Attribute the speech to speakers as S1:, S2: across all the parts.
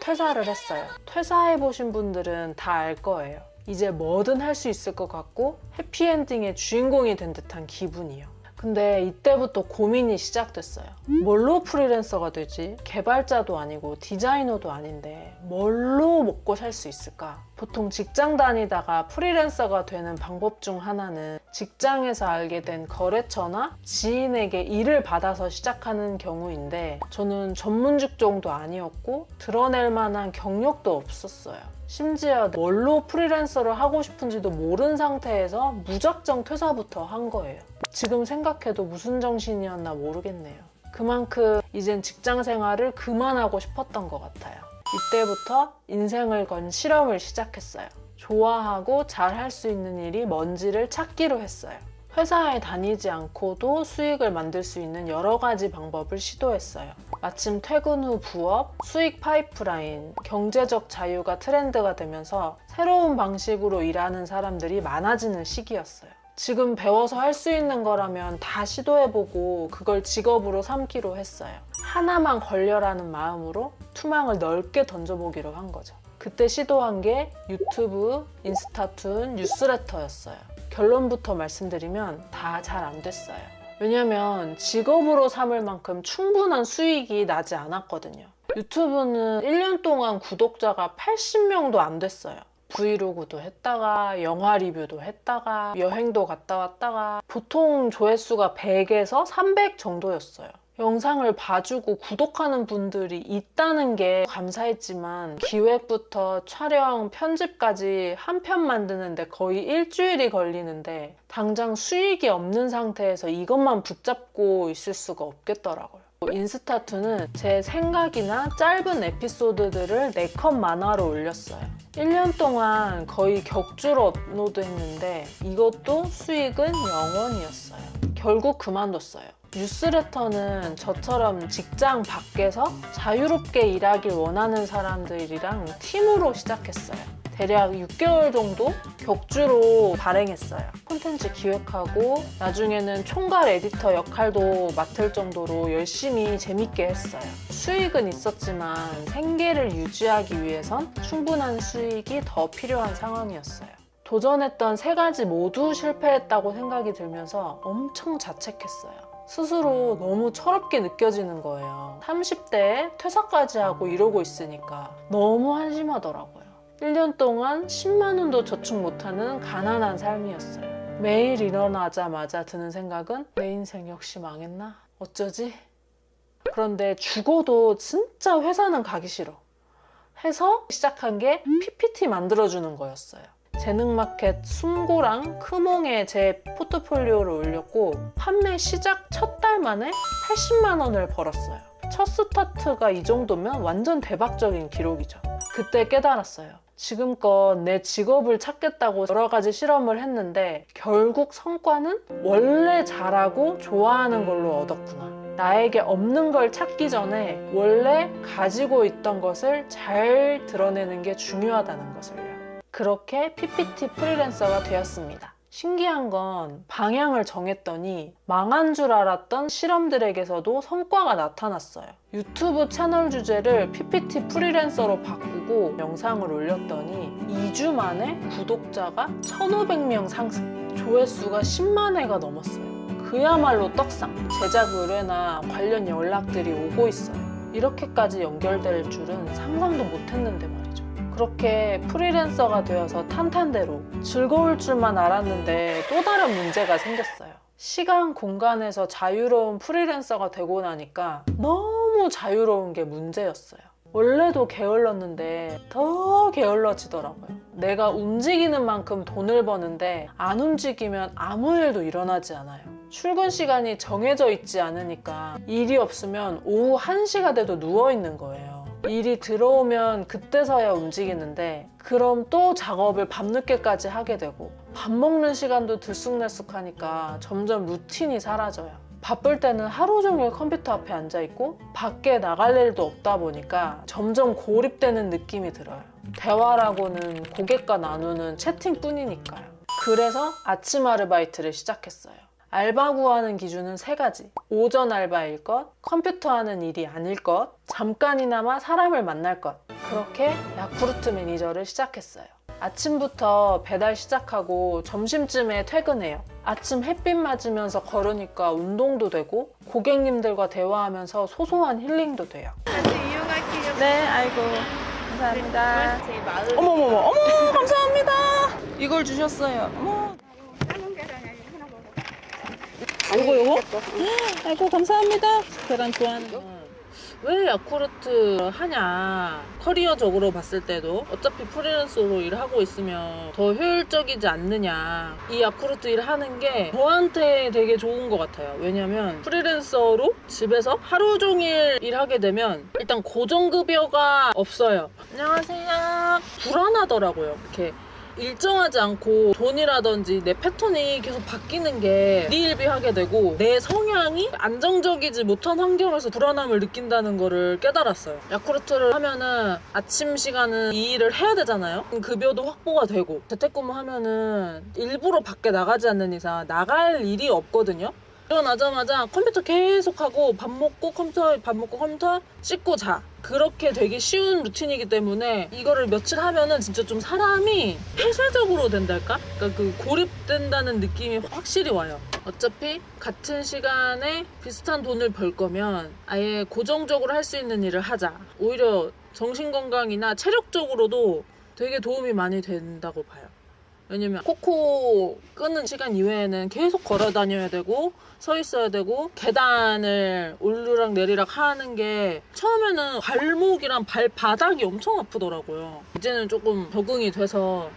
S1: 퇴사를 했어요. 퇴사해보신 분들은 다 알 거예요. 이제 뭐든 할 수 있을 것 같고 해피엔딩의 주인공이 된 듯한 기분이요. 근데 이때부터 고민이 시작됐어요. 뭘로 프리랜서가 되지? 개발자도 아니고 디자이너도 아닌데 뭘로 먹고 살 수 있을까? 보통 직장 다니다가 프리랜서가 되는 방법 중 하나는 직장에서 알게 된 거래처나 지인에게 일을 받아서 시작하는 경우인데 저는 전문 직종도 아니었고 드러낼 만한 경력도 없었어요. 심지어 뭘로 프리랜서를 하고 싶은지도 모른 상태에서 무작정 퇴사부터 한 거예요. 지금 생각해도 무슨 정신이었나 모르겠네요. 그만큼 이젠 직장 생활을 그만하고 싶었던 것 같아요. 이때부터 인생을 건 실험을 시작했어요. 좋아하고 잘 할 수 있는 일이 뭔지를 찾기로 했어요. 회사에 다니지 않고도 수익을 만들 수 있는 여러 가지 방법을 시도했어요. 마침 퇴근 후 부업, 수익 파이프라인, 경제적 자유가 트렌드가 되면서 새로운 방식으로 일하는 사람들이 많아지는 시기였어요. 지금 배워서 할 수 있는 거라면 다 시도해보고 그걸 직업으로 삼기로 했어요. 하나만 걸려라는 마음으로 투망을 넓게 던져보기로 한 거죠. 그때 시도한 게 유튜브, 인스타툰, 뉴스레터였어요. 결론부터 말씀드리면 다 잘 안 됐어요. 왜냐면 직업으로 삼을 만큼 충분한 수익이 나지 않았거든요. 유튜브는 1년 동안 구독자가 80명도 안 됐어요. 브이로그도 했다가 영화 리뷰도 했다가 여행도 갔다 왔다가 보통 조회수가 100에서 300 정도였어요. 영상을 봐주고 구독하는 분들이 있다는 게 감사했지만 기획부터 촬영, 편집까지 한 편 만드는데 거의 일주일이 걸리는데 당장 수익이 없는 상태에서 이것만 붙잡고 있을 수가 없겠더라고요. 인스타2는 제 생각이나 짧은 에피소드들을 4컷 만화로 올렸어요. 1년 동안 거의 격주로 업로드 했는데 이것도 수익은 0원이었어요. 결국 그만뒀어요. 뉴스레터는 저처럼 직장 밖에서 자유롭게 일하길 원하는 사람들이랑 팀으로 시작했어요. 대략 6개월 정도 격주로 발행했어요. 콘텐츠 기획하고 나중에는 총괄 에디터 역할도 맡을 정도로 열심히 재밌게 했어요. 수익은 있었지만 생계를 유지하기 위해선 충분한 수익이 더 필요한 상황이었어요. 도전했던 세 가지 모두 실패했다고 생각이 들면서 엄청 자책했어요. 스스로 너무 철없게 느껴지는 거예요. 30대에 퇴사까지 하고 이러고 있으니까 너무 한심하더라고요. 1년 동안 10만 원도 저축 못하는 가난한 삶이었어요. 매일 일어나자마자 드는 생각은 내 인생 역시 망했나? 어쩌지? 그런데 죽어도 진짜 회사는 가기 싫어. 해서 시작한 게 PPT 만들어주는 거였어요. 재능마켓 숨고랑 크몽에 제 포트폴리오를 올렸고 판매 시작 첫 달 만에 80만 원을 벌었어요. 첫 스타트가 이 정도면 완전 대박적인 기록이죠. 그때 깨달았어요. 지금껏 내 직업을 찾겠다고 여러 가지 실험을 했는데 결국 성과는 원래 잘하고 좋아하는 걸로 얻었구나. 나에게 없는 걸 찾기 전에 원래 가지고 있던 것을 잘 드러내는 게 중요하다는 것을요. 그렇게 PPT 프리랜서가 되었습니다. 신기한 건 방향을 정했더니 망한 줄 알았던 실험들에게서도 성과가 나타났어요. 유튜브 채널 주제를 PPT 프리랜서로 바꾸고 영상을 올렸더니 2주 만에 구독자가 1,500명 상승, 조회수가 10만 회가 넘었어요. 그야말로 떡상, 제작 의뢰나 관련 연락들이 오고 있어요. 이렇게까지 연결될 줄은 상상도 못 했는데 말이죠. 그렇게 프리랜서가 되어서 탄탄대로 즐거울 줄만 알았는데 또 다른 문제가 생겼어요. 시간, 공간에서 자유로운 프리랜서가 되고 나니까 너무 자유로운 게 문제였어요. 원래도 게을렀는데 더 게을러지더라고요. 내가 움직이는 만큼 돈을 버는데 안 움직이면 아무 일도 일어나지 않아요. 출근 시간이 정해져 있지 않으니까 일이 없으면 오후 1시가 돼도 누워 있는 거예요. 일이 들어오면 그때서야 움직이는데 그럼 또 작업을 밤늦게까지 하게 되고 밥 먹는 시간도 들쑥날쑥하니까 점점 루틴이 사라져요. 바쁠 때는 하루 종일 컴퓨터 앞에 앉아 있고 밖에 나갈 일도 없다 보니까 점점 고립되는 느낌이 들어요. 대화라고는 고객과 나누는 채팅뿐이니까요. 그래서 아침 아르바이트를 시작했어요. 알바 구하는 기준은 세 가지. 오전 알바일 것, 컴퓨터 하는 일이 아닐 것, 잠깐이나마 사람을 만날 것. 그렇게 야쿠르트 매니저를 시작했어요. 아침부터 배달 시작하고 점심쯤에 퇴근해요. 아침 햇빛 맞으면서 걸으니까 운동도 되고 고객님들과 대화하면서 소소한 힐링도 돼요.
S2: 같이 이용할게요.
S3: 네, 아이고. 감사합니다.
S2: 제 마을
S3: 어머머머, 어머, 감사합니다. 이걸 주셨어요. 어머.
S2: 삶은 계란이 하나 먹어.
S3: 요거, 요거? 아이고, 감사합니다. 계란 좋아하는 거.
S1: 왜 야쿠르트 하냐 커리어적으로 봤을 때도 어차피 프리랜서로 일하고 있으면 더 효율적이지 않느냐 이 야쿠르트 일 하는 게 저한테 되게 좋은 것 같아요 왜냐면 프리랜서로 집에서 하루 종일 일하게 되면 일단 고정급여가 없어요 안녕하세요 불안하더라고요 이렇게 일정하지 않고 돈이라든지 내 패턴이 계속 바뀌는 게 리일비하게 되고 내 성향이 안정적이지 못한 환경에서 불안함을 느낀다는 거를 깨달았어요. 야쿠르트를 하면은 아침 시간은 이 일을 해야 되잖아요. 급여도 확보가 되고 재택근무 하면은 일부러 밖에 나가지 않는 이상 나갈 일이 없거든요. 일어나자마자 컴퓨터 계속 하고 밥 먹고 컴퓨터 밥 먹고 컴퓨터 씻고 자 그렇게 되기 쉬운 루틴이기 때문에 이거를 며칠 하면은 진짜 좀 사람이 폐쇄적으로 된달까? 그러니까 그 고립된다는 느낌이 확실히 와요. 어차피 같은 시간에 비슷한 돈을 벌 거면 아예 고정적으로 할 수 있는 일을 하자. 오히려 정신 건강이나 체력적으로도 되게 도움이 많이 된다고 봐요. 왜냐면 코코 끄는 시간 이외에는 계속 걸어 다녀야 되고 서 있어야 되고 계단을 오르락 내리락 하는 게 처음에는 발목이랑 발바닥이 엄청 아프더라고요. 이제는 조금 적응이 돼서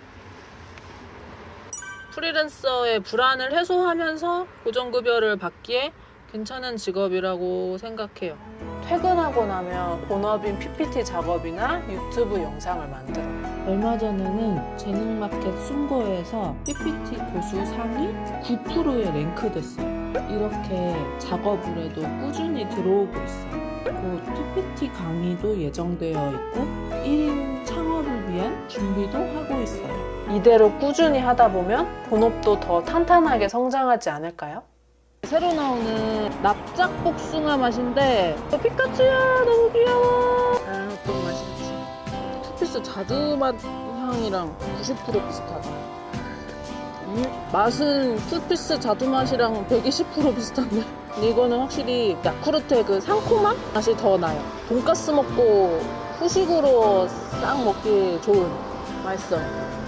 S1: 프리랜서의 불안을 해소하면서 고정급여를 받기에 괜찮은 직업이라고 생각해요. 퇴근하고 나면 본업인 PPT 작업이나 유튜브 영상을 만들어요.
S4: 얼마 전에는 재능마켓 순거에서 PPT 고수 상위 9%에 랭크됐어요. 이렇게 작업을 해도 꾸준히 들어오고 있어요. 곧 PPT 강의도 예정되어 있고 1인 창업을 위한 준비도 하고 있어요.
S1: 이대로 꾸준히 하다 보면 본업도 더 탄탄하게 성장하지 않을까요? 새로 나오는 납작 복숭아 맛인데 어, 피카츄야 너무 귀여워 투피스 자두맛 향이랑 90% 비슷하다. 음, 맛은 투피스 자두맛이랑 120% 비슷한데? 근데 이거는 확실히 야쿠르트의 그 상콤한 맛이 더 나요. 돈가스 먹고 후식으로 싹 먹기 좋은 맛있어